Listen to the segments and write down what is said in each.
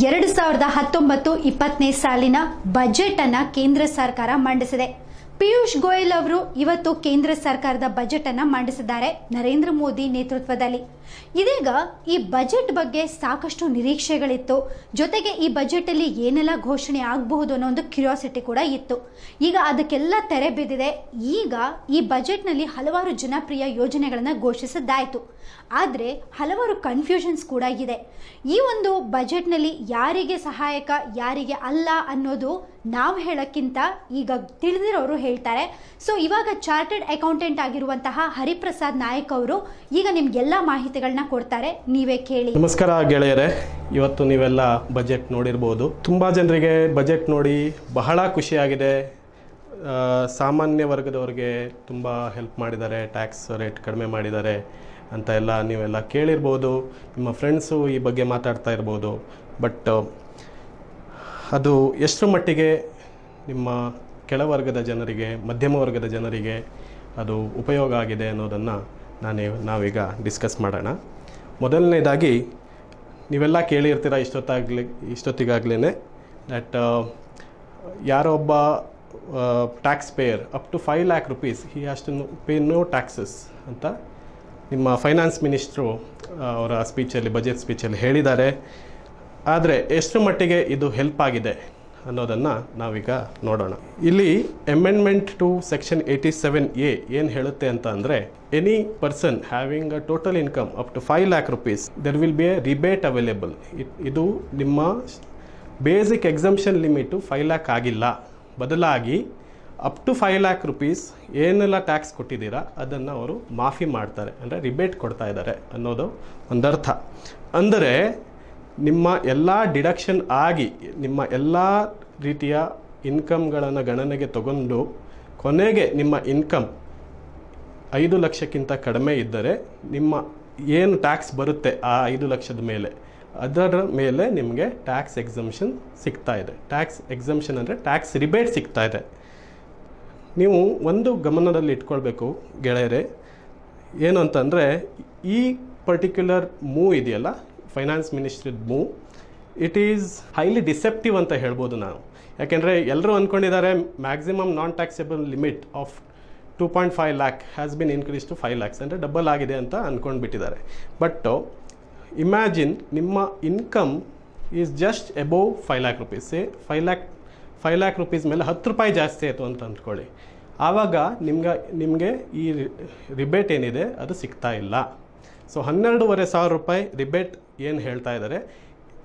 ಎರಡು ಸಾವಿರದ ಹತ್ತೊಂಬತ್ತು ಇಪ್ಪತ್ತನೇ ಸಾಲಿನ ಬಜೆಟ್ ಅನ್ನ ಕೇಂದ್ರ ಸರ್ಕಾರ ಮಂಡಿಸಿದೆ. ಪಿಯೂಷ್ ಗೋಯಲ್ ಅವರು ಇವತ್ತು ಕೇಂದ್ರ ಸರ್ಕಾರದ ಬಜೆಟ್ ಅನ್ನ ಮಂಡಿಸಿದ್ದಾರೆ ನರೇಂದ್ರ ಮೋದಿ ನೇತೃತ್ವದಲ್ಲಿ. ಇದೀಗ ಈ ಬಜೆಟ್ ಬಗ್ಗೆ ಸಾಕಷ್ಟು ನಿರೀಕ್ಷೆಗಳಿತ್ತು. ಜೊತೆಗೆ ಈ ಬಜೆಟ್ ಅಲ್ಲಿ ಏನೆಲ್ಲ ಘೋಷಣೆ ಆಗಬಹುದು ಅನ್ನೋ ಒಂದು ಕ್ಯೂರಿಯಾಸಿಟಿ ಕೂಡ ಇತ್ತು. ಈಗ ಅದಕ್ಕೆಲ್ಲ ತೆರೆ ಬಿದ್ದಿದೆ. ಈಗ ಈ ಬಜೆಟ್ನಲ್ಲಿ ಹಲವಾರು ಜನಪ್ರಿಯ ಯೋಜನೆಗಳನ್ನು ಘೋಷಿಸಿದ್ದಾಯಿತು. ಆದರೆ ಹಲವಾರು ಕನ್ಫ್ಯೂಷನ್ಸ್ ಕೂಡ ಇದೆ. ಈ ಒಂದು ಬಜೆಟ್ನಲ್ಲಿ ಯಾರಿಗೆ ಸಹಾಯಕ, ಯಾರಿಗೆ ಅಲ್ಲ ಅನ್ನೋದು ನಾವು ಹೇಳೋಕ್ಕಿಂತ ಈಗ ತಿಳಿದಿರೋರು ಹೇಳ್ತಾರೆ. ಸೊ ಇವಾಗ ಚಾರ್ಟೆಡ್ ಅಕೌಂಟೆಂಟ್ ಆಗಿರುವಂತಹ ಹರಿಪ್ರಸಾದ್ ನಾಯಕ್ ಅವರು ಈಗ ನಿಮ್ಗೆಲ್ಲ ಮಾಹಿತಿಗಳನ್ನ ಕೊಡ್ತಾರೆ. ನೀವೇ ಕೇಳಿ. ನಮಸ್ಕಾರ ಗೆಳೆಯರೆ. ಇವತ್ತು ನೀವೆಲ್ಲ ಬಜೆಟ್ ನೋಡಿರ್ಬೋದು. ತುಂಬ ಜನರಿಗೆ ಬಜೆಟ್ ನೋಡಿ ಬಹಳ ಖುಷಿಯಾಗಿದೆ. ಸಾಮಾನ್ಯ ವರ್ಗದವ್ರಿಗೆ ತುಂಬ ಹೆಲ್ಪ್ ಮಾಡಿದ್ದಾರೆ. ಟ್ಯಾಕ್ಸ್ ರೇಟ್ ಕಡಿಮೆ ಮಾಡಿದ್ದಾರೆ ಅಂತ ಎಲ್ಲ ನೀವೆಲ್ಲ ಕೇಳಿರ್ಬೋದು. ನಿಮ್ಮ ಫ್ರೆಂಡ್ಸು ಈ ಬಗ್ಗೆ ಮಾತಾಡ್ತಾ ಇರ್ಬೋದು. ಬಟ್ ಅದು ಎಷ್ಟರ ಮಟ್ಟಿಗೆ ನಿಮ್ಮ ಕೆಳವರ್ಗದ ಜನರಿಗೆ, ಮಧ್ಯಮ ವರ್ಗದ ಜನರಿಗೆ ಅದು ಉಪಯೋಗ ಆಗಿದೆ ಅನ್ನೋದನ್ನು ನಾನು, ನಾವೀಗ ಡಿಸ್ಕಸ್ ಮಾಡೋಣ. ಮೊದಲನೇದಾಗಿ, ನೀವೆಲ್ಲ ಕೇಳಿರ್ತೀರ ಇಷ್ಟೊತ್ತಾಗಲಿ ಇಷ್ಟೊತ್ತಿಗಾಗಲೇ ದಟ್ ಒಬ್ಬ tax payer up to five lakh rupees he has to pay no taxes ಅಂತ ನಿಮ್ಮ ಫೈನಾನ್ಸ್ ಮಿನಿಸ್ಟ್ರು ಅವರ ಸ್ಪೀಚಲ್ಲಿ ಬಜೆಟ್ ಸ್ಪೀಚಲ್ಲಿ ಹೇಳಿದ್ದಾರೆ. ಆದರೆ ಎಷ್ಟು ಮಟ್ಟಿಗೆ ಇದು ಹೆಲ್ಪ್ ಆಗಿದೆ ಅನ್ನೋದನ್ನು ನಾವೀಗ ನೋಡೋಣ. ಇಲ್ಲಿ amendment to section eighty seven A ಏನು ಹೇಳುತ್ತೆ ಅಂತ ಅಂದರೆ any person having a total income up to five lakh rupees there will be a rebate available ಇದು ನಿಮ್ಮ basic exemption limit five lakh ಆಗಿಲ್ಲ. ಬದಲಾಗಿ up to five lakh rupees ಏನೆಲ್ಲ tax ಕೊಟ್ಟಿದ್ದೀರಾ, ಅದನ್ನು ಅವರು ಮಾಫಿ ಮಾಡ್ತಾರೆ. ಅಂದರೆ ರಿಬೇಟ್ ಕೊಡ್ತಾ ಇದ್ದಾರೆ ಅನ್ನೋದು ಒಂದರ್ಥ. ಅಂದರೆ ನಿಮ್ಮ ಎಲ್ಲ ಡಿಡಕ್ಷನ್ ಆಗಿ ನಿಮ್ಮ ಎಲ್ಲ ರೀತಿಯ ಇನ್ಕಮ್ಗಳನ್ನು ಗಣನೆಗೆ ತಗೊಂಡು ಕೊನೆಗೆ ನಿಮ್ಮ ಇನ್ಕಮ್ ಐದು ಲಕ್ಷಕ್ಕಿಂತ ಕಡಿಮೆ ಇದ್ದರೆ ನಿಮ್ಮ ಏನು ಟ್ಯಾಕ್ಸ್ ಬರುತ್ತೆ ಆ ಐದು ಲಕ್ಷದ ಮೇಲೆ, ಅದರ ಮೇಲೆ ನಿಮಗೆ ಟ್ಯಾಕ್ಸ್ ಎಕ್ಸಮ್ಷನ್ ಸಿಗ್ತಾ ಇದೆ. ಟ್ಯಾಕ್ಸ್ ಎಕ್ಸಮ್ಷನ್ ಅಂದರೆ ಟ್ಯಾಕ್ಸ್ ರಿಬೇಟ್ ಸಿಗ್ತಾ ಇದೆ. ನೀವು ಒಂದು ಗಮನದಲ್ಲಿ ಇಟ್ಕೊಳ್ಬೇಕು ಗೆಳೆಯರೆ ಏನು ಅಂತಂದರೆ ಈ ಪರ್ಟಿಕ್ಯುಲರ್ ಮೂವ್ ಇದೆಯಲ್ಲ finance ಮಿನಿಸ್ಟ್ರಿದ move it is highly deceptive ಅಂತ ಹೇಳ್ಬೋದು ನಾವು ಯಾಕೆಂದರೆ ಎಲ್ಲರೂ ಅಂದ್ಕೊಂಡಿದ್ದಾರೆ maximum non taxable limit of two point five lakh has been increase to five lakhs ಅಂದರೆ ಡಬಲ್ ಆಗಿದೆ ಅಂತ ಅಂದ್ಕೊಂಡ್ಬಿಟ್ಟಿದ್ದಾರೆ ಬಟ್ ಇಮ್ಯಾಜಿನ್ ನಿಮ್ಮ income is just above five lakh rupees say five lakh five lakh rupees ಮೇಲೆ ಹತ್ತು ರೂಪಾಯಿ ಜಾಸ್ತಿ ಆಯಿತು ಅಂತ ಅಂದ್ಕೊಳ್ಳಿ. ಆವಾಗ ನಿಮ್ಗೆ, ನಿಮಗೆ ಈ ರಿಬೇಟ್ ಏನಿದೆ ಅದು ಸಿಗ್ತಾ ಇಲ್ಲ. ಸೊ ಹನ್ನೆರಡೂವರೆ ಸಾವಿರ ರೂಪಾಯಿ ರಿಬೇಟ್ ಏನು ಹೇಳ್ತಾ ಇದ್ದಾರೆ,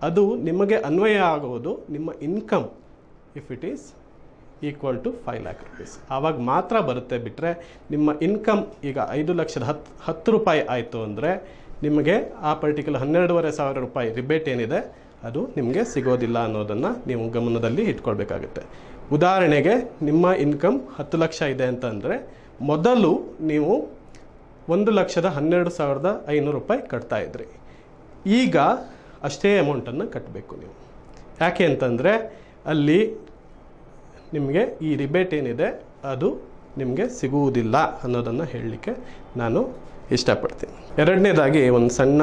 ಅದು ನಿಮಗೆ ಅನ್ವಯ ಆಗುವುದು ನಿಮ್ಮ income if it is equal to five lakh rupees ಆವಾಗ ಮಾತ್ರ ಬರುತ್ತೆ ಬಿಟ್ಟರೆ ನಿಮ್ಮ ಇನ್ಕಮ್ ಈಗ ಐದು ಲಕ್ಷದ ಹತ್ತು ಹತ್ತು ರೂಪಾಯಿ ಆಯಿತು ಅಂದರೆ ನಿಮಗೆ ಆ ಪರ್ಟಿಕ್ಯುಲರ್ ಹನ್ನೆರಡೂವರೆ ಸಾವಿರ ರೂಪಾಯಿ ರಿಬೇಟ್ ಏನಿದೆ, ಅದು ನಿಮಗೆ ಸಿಗೋದಿಲ್ಲ ಅನ್ನೋದನ್ನು ನೀವು ಗಮನದಲ್ಲಿ ಇಟ್ಕೊಳ್ಬೇಕಾಗುತ್ತೆ. ಉದಾಹರಣೆಗೆ, ನಿಮ್ಮ ಇನ್ಕಮ್ ಹತ್ತು ಲಕ್ಷ ಇದೆ ಅಂತಂದರೆ, ಮೊದಲು ನೀವು ಒಂದು ಲಕ್ಷದ ಹನ್ನೆರಡು ಸಾವಿರದ ಐನೂರು ರೂಪಾಯಿ ಕಟ್ತಾ ಇದ್ರಿ. ಈಗ ಅಷ್ಟೇ ಅಮೌಂಟನ್ನು ಕಟ್ಟಬೇಕು ನೀವು. ಯಾಕೆ ಅಂತಂದರೆ ಅಲ್ಲಿ ನಿಮಗೆ ಈ ರಿಬೇಟ್ ಏನಿದೆ, ಅದು ನಿಮಗೆ ಸಿಗುವುದಿಲ್ಲ ಅನ್ನೋದನ್ನು ಹೇಳಲಿಕ್ಕೆ ನಾನು ಇಷ್ಟಪಡ್ತೀನಿ. ಎರಡನೇದಾಗಿ ಒಂದು ಸಣ್ಣ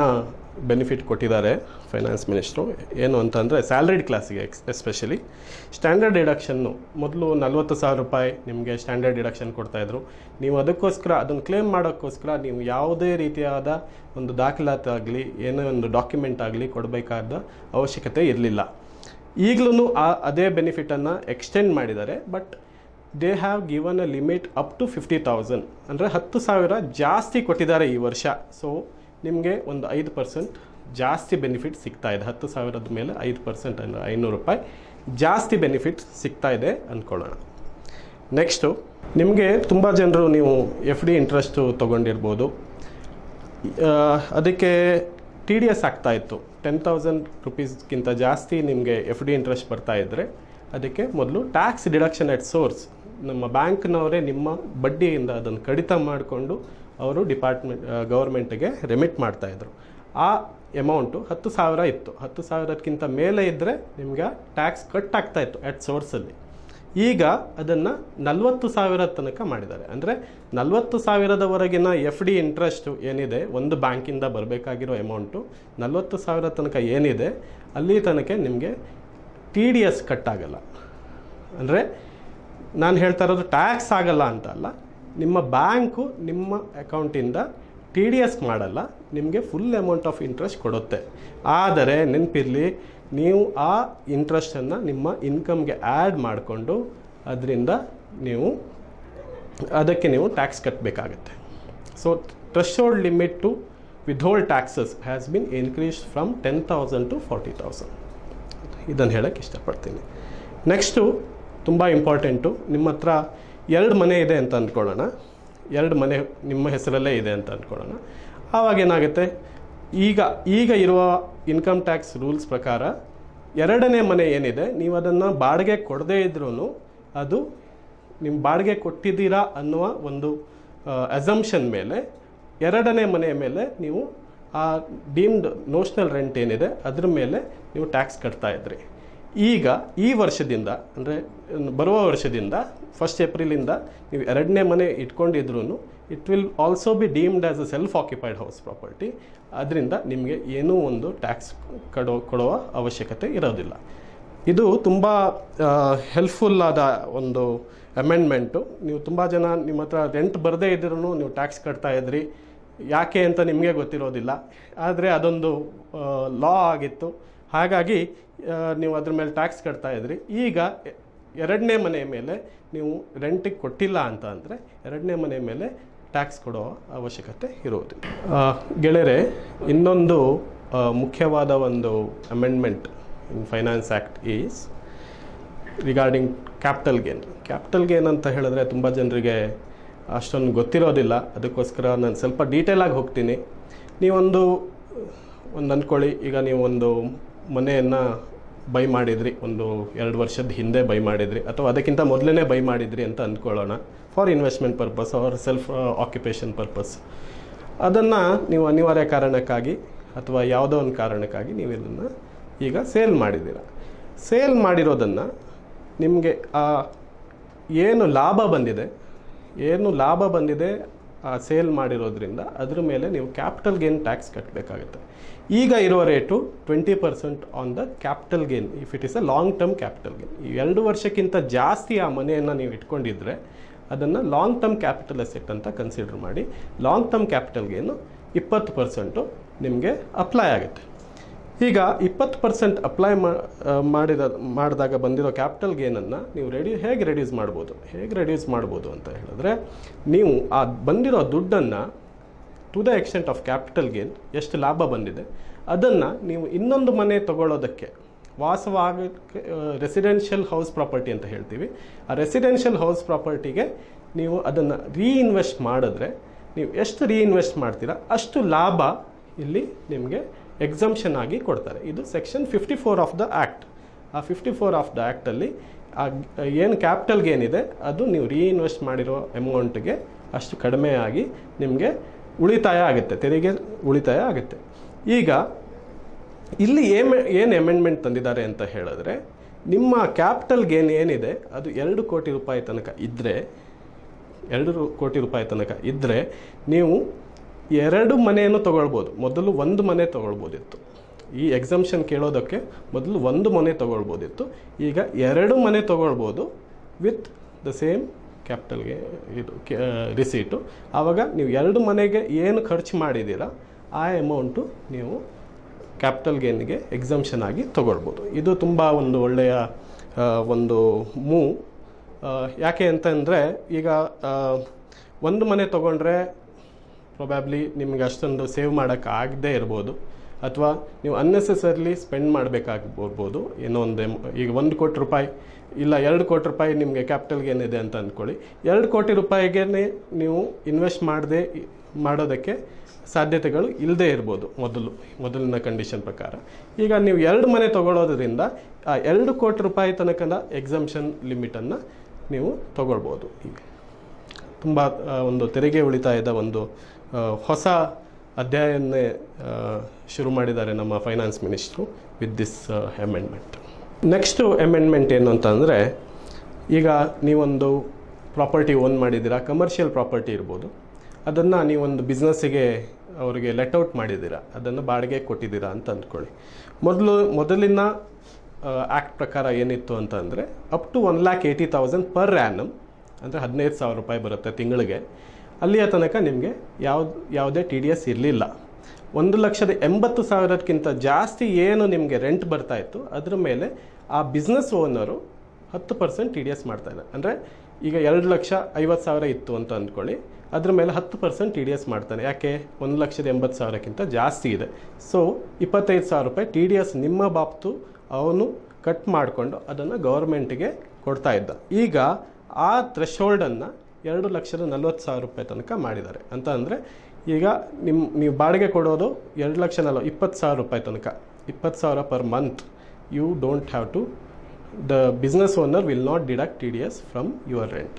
ಬೆನಿಫಿಟ್ ಕೊಟ್ಟಿದ್ದಾರೆ ಫೈನಾನ್ಸ್ ಮಿನಿಸ್ಟ್ರು ಏನು ಅಂತಂದರೆ ಸ್ಯಾಲ್ರಿಡ್ ಕ್ಲಾಸಿಗೆ ಎಕ್ಸ್ ಎಸ್ಪೆಷಲಿ ಸ್ಟ್ಯಾಂಡರ್ಡ್ ಡಿಡಕ್ಷನ್ನು ಮೊದಲು ನಲ್ವತ್ತು ಸಾವಿರ ರೂಪಾಯಿ ನಿಮಗೆ ಸ್ಟ್ಯಾಂಡರ್ಡ್ ಡಿಡಕ್ಷನ್ ಕೊಡ್ತಾಯಿದ್ರು ನೀವು ಅದಕ್ಕೋಸ್ಕರ ಅದನ್ನು ಕ್ಲೇಮ್ ಮಾಡೋಕ್ಕೋಸ್ಕರ ನೀವು ಯಾವುದೇ ರೀತಿಯಾದ ಒಂದು ದಾಖಲಾತಾಗಲಿ ಏನೇ ಒಂದು ಡಾಕ್ಯುಮೆಂಟ್ ಆಗಲಿ ಕೊಡಬೇಕಾದ ಅವಶ್ಯಕತೆ ಇರಲಿಲ್ಲ. ಈಗಲೂ ಆ ಅದೇ ಬೆನಿಫಿಟನ್ನು ಎಕ್ಸ್ಟೆಂಡ್ ಮಾಡಿದ್ದಾರೆ but they have given a limit up to fifty thousand ಅಂದರೆ ಹತ್ತು ಸಾವಿರ ಜಾಸ್ತಿ ಕೊಟ್ಟಿದ್ದಾರೆ ಈ ವರ್ಷ. ಸೊ ನಿಮಗೆ ಒಂದು ಐದು ಪರ್ಸೆಂಟ್ ಜಾಸ್ತಿ ಬೆನಿಫಿಟ್ ಸಿಗ್ತಾ ಇದೆ. ಹತ್ತು ಸಾವಿರದ ಮೇಲೆ ಐದು ಪರ್ಸೆಂಟ್ ಅಂದರೆ ಐನೂರು ರೂಪಾಯಿ ಜಾಸ್ತಿ ಬೆನಿಫಿಟ್ ಸಿಗ್ತಾ ಇದೆ ಅಂದ್ಕೊಳ್ಳೋಣ ನೆಕ್ಸ್ಟು ನಿಮಗೆ ತುಂಬ ಜನರು ನೀವು ಎಫ್ ಡಿ ಇಂಟ್ರೆಸ್ಟು ತೊಗೊಂಡಿರ್ಬೋದು. ಅದಕ್ಕೆ ಟಿ ಡಿ ಎಸ್ ಆಗ್ತಾ ಇತ್ತು. ಟೆನ್ ತೌಸಂಡ್ ರುಪೀಸ್ಗಿಂತ ಜಾಸ್ತಿ ನಿಮಗೆ ಎಫ್ ಡಿ ಇಂಟ್ರೆಸ್ಟ್ ಬರ್ತಾ ಇದ್ದರೆ ಅದಕ್ಕೆ ಮೊದಲು ಟ್ಯಾಕ್ಸ್ ಡಿಡಕ್ಷನ್ ಎಟ್ ಸೋರ್ಸ್ ನಮ್ಮ ಬ್ಯಾಂಕ್ನವರೇ ನಿಮ್ಮ ಬಡ್ಡಿಯಿಂದ ಅದನ್ನು ಕಡಿತ ಮಾಡಿಕೊಂಡು ಅವರು ಡಿಪಾರ್ಟ್ಮೆಂಟ್ ಗೌರ್ಮೆಂಟ್ಗೆ ರೆಮಿಟ್ ಮಾಡ್ತಾಯಿದ್ರು ಆ ಎಮೌಂಟು ಹತ್ತು ಸಾವಿರ ಇತ್ತು. ಹತ್ತು ಸಾವಿರಕ್ಕಿಂತ ಮೇಲೆ ಇದ್ದರೆ ನಿಮ್ಗೆ ಟ್ಯಾಕ್ಸ್ ಕಟ್ ಆಗ್ತಾ ಇತ್ತು ಎಟ್ ಸೋರ್ಸಲ್ಲಿ. ಈಗ ಅದನ್ನು ನಲವತ್ತು ಸಾವಿರ ತನಕ ಮಾಡಿದ್ದಾರೆ. ಅಂದರೆ ನಲವತ್ತು ಸಾವಿರದವರೆಗಿನ ಎಫ್ ಡಿ ಇಂಟ್ರೆಸ್ಟು ಏನಿದೆ, ಒಂದು ಬ್ಯಾಂಕಿಂದ ಬರಬೇಕಾಗಿರೋ ಎಮೌಂಟು ನಲವತ್ತು ಸಾವಿರ ತನಕ ಏನಿದೆ, ಅಲ್ಲಿ ತನಕ ನಿಮಗೆ ಟಿ ಡಿ ಎಸ್ ಕಟ್ ಆಗಲ್ಲ ಅಂದರೆ ನಾನು ಹೇಳ್ತಾ ಇರೋದು ಟ್ಯಾಕ್ಸ್ ಆಗಲ್ಲ ಅಂತ ಅಲ್ಲ ನಿಮ್ಮ ಬ್ಯಾಂಕು ನಿಮ್ಮ ಅಕೌಂಟಿಂದ ಟಿ ಡಿ ಎಸ್ ಮಾಡಲ್ಲ, ನಿಮಗೆ ಫುಲ್ ಅಮೌಂಟ್ ಆಫ್ ಇಂಟ್ರೆಸ್ಟ್ ಕೊಡುತ್ತೆ. ಆದರೆ ನೆನಪಿರಲಿ, ನೀವು ಆ ಇಂಟ್ರೆಸ್ಟನ್ನು ನಿಮ್ಮ ಇನ್ಕಮ್ಗೆ ಆ್ಯಡ್ ಮಾಡಿಕೊಂಡು ಅದರಿಂದ ನೀವು ಅದಕ್ಕೆ ನೀವು tax ಕಟ್ಟಬೇಕಾಗತ್ತೆ so threshold limit to withhold taxes has been increase from ten thousand to forty thousand ಇದನ್ನು ಹೇಳೋಕ್ಕೆ ಇಷ್ಟಪಡ್ತೀನಿ. ನೆಕ್ಸ್ಟು ತುಂಬ ಇಂಪಾರ್ಟೆಂಟು ನಿಮ್ಮ ಹತ್ರ ಎರಡು ಮನೆ ಇದೆ ಅಂತ ಅಂದ್ಕೊಳ್ಳೋಣ. ಎರಡು ಮನೆ ನಿಮ್ಮ ಹೆಸರಲ್ಲೇ ಇದೆ ಅಂತ ಅಂದ್ಕೊಳ್ಳೋಣ. ಆವಾಗ ಏನಾಗುತ್ತೆ? ಈಗ ಈಗ ಇರುವ ಇನ್ಕಮ್ ಟ್ಯಾಕ್ಸ್ ರೂಲ್ಸ್ ಪ್ರಕಾರ ಎರಡನೇ ಮನೆ ಏನಿದೆ? ನೀವು ಅದನ್ನು ಬಾಡಿಗೆ ಕೊಡದೇ ಇದ್ರೂ ಅದು ನಿಮ್ಮ ಬಾಡಿಗೆ ಕೊಟ್ಟಿದ್ದೀರಾ ಅನ್ನುವ ಒಂದು ಅಸಂಪ್ಷನ್ ಮೇಲೆ ಎರಡನೇ ಮನೆಯ ಮೇಲೆ ನೀವು ಆ ಡೀಮ್ಡ್ ನೋಷನಲ್ ರೆಂಟ್ ಏನಿದೆ, ಅದ್ರ ಮೇಲೆ ನೀವು ಟ್ಯಾಕ್ಸ್ ಕಟ್ತಾ ಇದ್ರಿ. ಈಗ ಈ ವರ್ಷದಿಂದ, ಅಂದರೆ, ಬರುವ ವರ್ಷದಿಂದ ಫಸ್ಟ್ ಏಪ್ರಿಲಿಂದ ನೀವು ಎರಡನೇ ಮನೆ ಇಟ್ಕೊಂಡಿದ್ರು it will also be deemed as a self occupied house property ಅದರಿಂದ ನಿಮಗೆ ಏನೂ ಒಂದು ಟ್ಯಾಕ್ಸ್ ಕಡೋ ಕೊಡುವ ಅವಶ್ಯಕತೆ ಇರೋದಿಲ್ಲ. ಇದು ತುಂಬ ಹೆಲ್ಪ್ಫುಲ್ ಆದ ಒಂದು ಅಮೆಂಡ್ಮೆಂಟು ನೀವು ತುಂಬ ಜನ ನಿಮ್ಮ ಹತ್ರ ರೆಂಟ್ ಬರದೇ ಇದ್ರೂ ನೀವು ಟ್ಯಾಕ್ಸ್ ಕಟ್ತಾ ಇದ್ರಿ. ಯಾಕೆ ಅಂತ ನಿಮಗೆ ಗೊತ್ತಿರೋದಿಲ್ಲ. ಆದರೆ ಅದೊಂದು ಲಾ ಆಗಿತ್ತು. ಹಾಗಾಗಿ ನೀವು ಅದ್ರ ಮೇಲೆ ಟ್ಯಾಕ್ಸ್ ಕಟ್ತಾ ಇದ್ರಿ. ಈಗ ಎರಡನೇ ಮನೆ ಮೇಲೆ ನೀವು ರೆಂಟಿಗೆ ಕೊಟ್ಟಿಲ್ಲ ಅಂತ ಅಂದರೆ ಎರಡನೇ ಮನೆ ಮೇಲೆ ಟ್ಯಾಕ್ಸ್ ಕೊಡೋ ಅವಶ್ಯಕತೆ ಇರೋದು. ಗೆಳೆಯರೆ, ಇನ್ನೊಂದು ಮುಖ್ಯವಾದ ಒಂದು amendment in finance act is regarding capital gain capital gain ಅಂತ ಹೇಳಿದ್ರೆ ತುಂಬ ಜನರಿಗೆ ಅಷ್ಟೊಂದು ಗೊತ್ತಿರೋದಿಲ್ಲ. ಅದಕ್ಕೋಸ್ಕರ ನಾನು ಸ್ವಲ್ಪ ಡೀಟೇಲಾಗಿ ಹೋಗ್ತೀನಿ. ನೀವೊಂದು, ಒಂದು ಅಂದ್ಕೊಳ್ಳಿ. ಈಗ ನೀವೊಂದು ಮನೆಯನ್ನು ಬೈ ಮಾಡಿದ್ರಿ, ಒಂದು ಎರಡು ವರ್ಷದ ಹಿಂದೆ ಬೈ ಮಾಡಿದ್ರಿ, ಅಥವಾ ಅದಕ್ಕಿಂತ ಮೊದಲೇ ಬೈ ಮಾಡಿದ್ರಿ ಅಂತ ಅಂದ್ಕೊಳ್ಳೋಣ. For investment purpose or self occupation purpose ಅದನ್ನು ನೀವು ಅನಿವಾರ್ಯ ಕಾರಣಕ್ಕಾಗಿ, ಅಥವಾ ಯಾವುದೋ ಒಂದು ಕಾರಣಕ್ಕಾಗಿ ನೀವು ಇದನ್ನು ಈಗ ಸೇಲ್ ಮಾಡಿದ್ದೀರ. ಸೇಲ್ ಮಾಡಿರೋದನ್ನು ನಿಮಗೆ, ಆ, ಏನು ಲಾಭ ಬಂದಿದೆ, ಏನು ಲಾಭ ಬಂದಿದೆ ಸೇಲ್ ಮಾಡಿರೋದ್ರಿಂದ ಅದ್ರ ಮೇಲೆ ನೀವು ಕ್ಯಾಪಿಟಲ್ ಗೇನ್ ಟ್ಯಾಕ್ಸ್ ಕಟ್ಟಬೇಕಾಗುತ್ತೆ ಈಗ ಇರುವ rate twenty percent on the capital gain if it is a long term capital gain ಈ ಎರಡು ವರ್ಷಕ್ಕಿಂತ ಜಾಸ್ತಿ ಆ ಮನೆಯನ್ನು ನೀವು ಇಟ್ಕೊಂಡಿದ್ರೆ ಅದನ್ನು ಲಾಂಗ್ ಟರ್ಮ್ ಕ್ಯಾಪಿಟಲ್ ಅಸೆಟ್ ಅಂತ ಕನ್ಸಿಡರ್ ಮಾಡಿ ಲಾಂಗ್ ಟರ್ಮ್ ಕ್ಯಾಪಿಟಲ್ ಗೇನು ಇಪ್ಪತ್ತು ಪರ್ಸೆಂಟು ನಿಮಗೆ ಅಪ್ಲೈ ಆಗುತ್ತೆ. ಈಗ ಇಪ್ಪತ್ತು ಪರ್ಸೆಂಟ್ ಅಪ್ಲೈ ಮಾಡಿದ, ಮಾಡಿದಾಗ ಬಂದಿರೋ ಕ್ಯಾಪಿಟಲ್ ಗೇನನ್ನು ನೀವು ರೆಡಿ ಹೇಗೆ ರೆಡ್ಯೂಸ್ ಮಾಡ್ಬೋದು? ಹೇಗೆ ರೆಡ್ಯೂಸ್ ಮಾಡ್ಬೋದು ಅಂತ ಹೇಳಿದ್ರೆ, ನೀವು ಆ ಬಂದಿರೋ ದುಡ್ಡನ್ನು to the extent of capital gain ಎಷ್ಟು ಲಾಭ ಬಂದಿದೆ, ಅದನ್ನು ನೀವು ಇನ್ನೊಂದು ಮನೆ ತಗೊಳ್ಳೋದಕ್ಕೆ, ವಾಸವಾಗಕ್ಕೆ ರೆಸಿಡೆನ್ಷಿಯಲ್ ಹೌಸ್ ಪ್ರಾಪರ್ಟಿ ಅಂತ ಹೇಳ್ತೀವಿ. ಆ ರೆಸಿಡೆನ್ಷಿಯಲ್ ಹೌಸ್ ಪ್ರಾಪರ್ಟಿಗೆ ನೀವು ಅದನ್ನು ರೀಇನ್ವೆಸ್ಟ್ ಮಾಡಿದ್ರೆ, ನೀವು ಎಷ್ಟು ರೀಇನ್ವೆಸ್ಟ್ ಮಾಡ್ತೀರಾ, ಅಷ್ಟು ಲಾಭ ಇಲ್ಲಿ ನಿಮಗೆ ಎಕ್ಸಮ್ಷನ್ ಆಗಿ ಕೊಡ್ತಾರೆ. ಇದು section fifty four of the act ಆ ಫಿಫ್ಟಿ ಫೋರ್ ಆಫ್ ದ ಆ್ಯಕ್ಟಲ್ಲಿ ಏನು ಕ್ಯಾಪಿಟಲ್ ಏನಿದೆ ಅದು ನೀವು ರೀಇನ್ವೆಸ್ಟ್ ಮಾಡಿರೋ ಅಮೌಂಟ್ಗೆ ಅಷ್ಟು ಕಡಿಮೆ ಆಗಿ ನಿಮಗೆ ಉಳಿತಾಯ ಆಗುತ್ತೆ. ತೆರಿಗೆ ಉಳಿತಾಯ ಆಗುತ್ತೆ. ಈಗ ಇಲ್ಲಿ ಏಮೆ, ಏನು ಅಮೆಂಡ್ಮೆಂಟ್ ತಂದಿದ್ದಾರೆ ಅಂತ ಹೇಳಿದ್ರೆ, ನಿಮ್ಮ ಕ್ಯಾಪಿಟಲ್ ಗೇನ್ ಏನಿದೆ, ಅದು ಎರಡು ಕೋಟಿ ರೂಪಾಯಿ ತನಕ ಇದ್ದರೆ ಎರಡು ಕೋಟಿ ರೂಪಾಯಿ ತನಕ ಇದ್ದರೆ ನೀವು ಎರಡು ಮನೆಯನ್ನು ತಗೊಳ್ಬೋದು. ಮೊದಲು ಒಂದು ಮನೆ ತಗೊಳ್ಬೋದಿತ್ತು. ಈ ಎಕ್ಸಮ್ಷನ್ ಕೇಳೋದಕ್ಕೆ ಮೊದಲು ಒಂದು ಮನೆ ತಗೊಳ್ಬೋದಿತ್ತು. ಈಗ ಎರಡು ಮನೆ ತಗೊಳ್ಬೋದು ವಿತ್ ದ ಸೇಮ್ ಕ್ಯಾಪಿಟಲ್ಗೆ ಇದು ರಿಸೀಟು ಆವಾಗ ನೀವು ಎರಡು ಮನೆಗೆ ಏನು ಖರ್ಚು ಮಾಡಿದ್ದೀರಾ, ಆ ಅಮೌಂಟು ನೀವು ಕ್ಯಾಪಿಟಲ್ ಗೇನ್ಗೆ ಎಕ್ಸಮ್ಷನ್ ಆಗಿ ತಗೊಳ್ಬೋದು. ಇದು ತುಂಬ ಒಂದು ಒಳ್ಳೆಯ ಒಂದು ಮೂವ್ ಯಾಕೆ ಅಂತಂದರೆ ಈಗ ಒಂದು ಮನೆ ತೊಗೊಂಡ್ರೆ ಪ್ರೊಬ್ಯಾಬ್ಲಿ ನಿಮಗೆ ಅಷ್ಟೊಂದು ಸೇವ್ ಮಾಡೋಕ್ಕೆ ಆಗದೇ ಇರ್ಬೋದು. ಅಥವಾ ನೀವು ಅನ್ನೆಸೆಸರ್ಲಿ ಸ್ಪೆಂಡ್ ಮಾಡಬೇಕಾಗ್ಬೋದು. ಏನೋ ಒಂದು ಈಗ ಒಂದು ಕೋಟಿ ರೂಪಾಯಿ ಇಲ್ಲ ಎರಡು ಕೋಟಿ ರೂಪಾಯಿ ನಿಮಗೆ ಕ್ಯಾಪಿಟಲ್ಗೆ ಏನಿದೆ ಅಂತ ಅಂದ್ಕೊಳ್ಳಿ ಎರಡು ಕೋಟಿ ರೂಪಾಯಿಗೆ ನೀವು ಇನ್ವೆಸ್ಟ್ ಮಾಡದೆ ಮಾಡೋದಕ್ಕೆ ಸಾಧ್ಯತೆಗಳು ಇಲ್ಲದೇ ಇರ್ಬೋದು ಮೊದಲು, ಮೊದಲಿನ ಕಂಡೀಷನ್ ಪ್ರಕಾರ. ಈಗ ನೀವು ಎರಡು ಮನೆ ತಗೊಳ್ಳೋದ್ರಿಂದ ಆ ಎರಡು ಕೋಟಿ ರೂಪಾಯಿ ತನಕ ಎಕ್ಸಮ್ಷನ್ ಲಿಮಿಟನ್ನು ನೀವು ತೊಗೊಳ್ಬೋದು. ಈಗ ತುಂಬ ಒಂದು ತೆರಿಗೆ ಉಳಿತಾಯದ ಒಂದು ಹೊಸ ಅಧ್ಯಾಯನ್ನೇ ಶುರು ಮಾಡಿದ್ದಾರೆ ನಮ್ಮ finance minister with this amendment next amendment ಏನು ಅಂತಂದರೆ, ಈಗ ನೀವೊಂದು ಪ್ರಾಪರ್ಟಿ ಓನ್ ಮಾಡಿದ್ದೀರಾ ಕಮರ್ಷಿಯಲ್ ಪ್ರಾಪರ್ಟಿ ಇರ್ಬೋದು. ಅದನ್ನು ನೀವೊಂದು ಬಿಸ್ನೆಸ್ಸಿಗೆ ಅವರಿಗೆ ಲೆಟ್ಔಟ್ ಮಾಡಿದ್ದೀರಾ, ಅದನ್ನು ಬಾಡಿಗೆ ಕೊಟ್ಟಿದ್ದೀರಾ ಅಂತ ಅಂದ್ಕೊಳ್ಳಿ. ಮೊದಲು, ಮೊದಲಿನ ಆ್ಯಕ್ಟ್ ಪ್ರಕಾರ ಏನಿತ್ತು ಅಂತಂದರೆ up to one lakh eighty thousand per annum ಅಂದರೆ ಹದಿನೈದು ಸಾವಿರ ರೂಪಾಯಿ ಬರುತ್ತೆ ತಿಂಗಳಿಗೆ. ಅಲ್ಲಿಯ ತನಕ ನಿಮಗೆ ಯಾವ್ದು, ಯಾವುದೇ ಟಿ ಡಿ ಎಸ್ ಇರಲಿಲ್ಲ. ಒಂದು ಲಕ್ಷದ ಎಂಬತ್ತು ಸಾವಿರಕ್ಕಿಂತ ಜಾಸ್ತಿ ಏನು ನಿಮಗೆ ರೆಂಟ್ ಬರ್ತಾ ಇತ್ತು, ಅದ್ರ ಮೇಲೆ ಆ ಬಿಸ್ನೆಸ್ ಓನರು ಹತ್ತು ಪರ್ಸೆಂಟ್ ಟಿ ಡಿ ಎಸ್ ಮಾಡ್ತಾ ಇದ್ದಾರೆ. ಅಂದರೆ ಈಗ ಎರಡು ಲಕ್ಷ ಐವತ್ತು ಸಾವಿರ ಇತ್ತು ಅಂತ ಅಂದ್ಕೊಳ್ಳಿ, ಅದ್ರ ಮೇಲೆ ಹತ್ತು ಪರ್ಸೆಂಟ್ ಟಿ ಡಿ ಎಸ್ ಮಾಡ್ತಾನೆ. ಯಾಕೆ? ಒಂದು ಲಕ್ಷದ ಎಂಬತ್ತು ಸಾವಿರಕ್ಕಿಂತ ಜಾಸ್ತಿ ಇದೆ. ಸೊ ಇಪ್ಪತ್ತೈದು ಸಾವಿರ ರೂಪಾಯಿ ಟಿ ಡಿ ಎಸ್ ನಿಮ್ಮ ಬಾಪ್ತು ಅವನು ಕಟ್ ಮಾಡಿಕೊಂಡು ಅದನ್ನು ಗೌರ್ಮೆಂಟಿಗೆ ಕೊಡ್ತಾ ಇದ್ದ. ಈಗ ಆ ಥ್ರೆಶೋಲ್ಡನ್ನು ಎರಡು ಲಕ್ಷದ ನಲ್ವತ್ತು ಸಾವಿರ ರೂಪಾಯಿ ತನಕ ಮಾಡಿದ್ದಾರೆ. ಅಂತ ಅಂದರೆ ಈಗ ನಿಮ್ಮ ನೀವು ಬಾಡಿಗೆ ಕೊಡೋದು ಎರಡು ಲಕ್ಷ ನಲ್ವ ಇಪ್ಪತ್ತು ಸಾವಿರ ರೂಪಾಯಿ ತನಕ. ಇಪ್ಪತ್ತು ಸಾವಿರ per month. You don't have to, the business owner will not deduct T D S from your rent.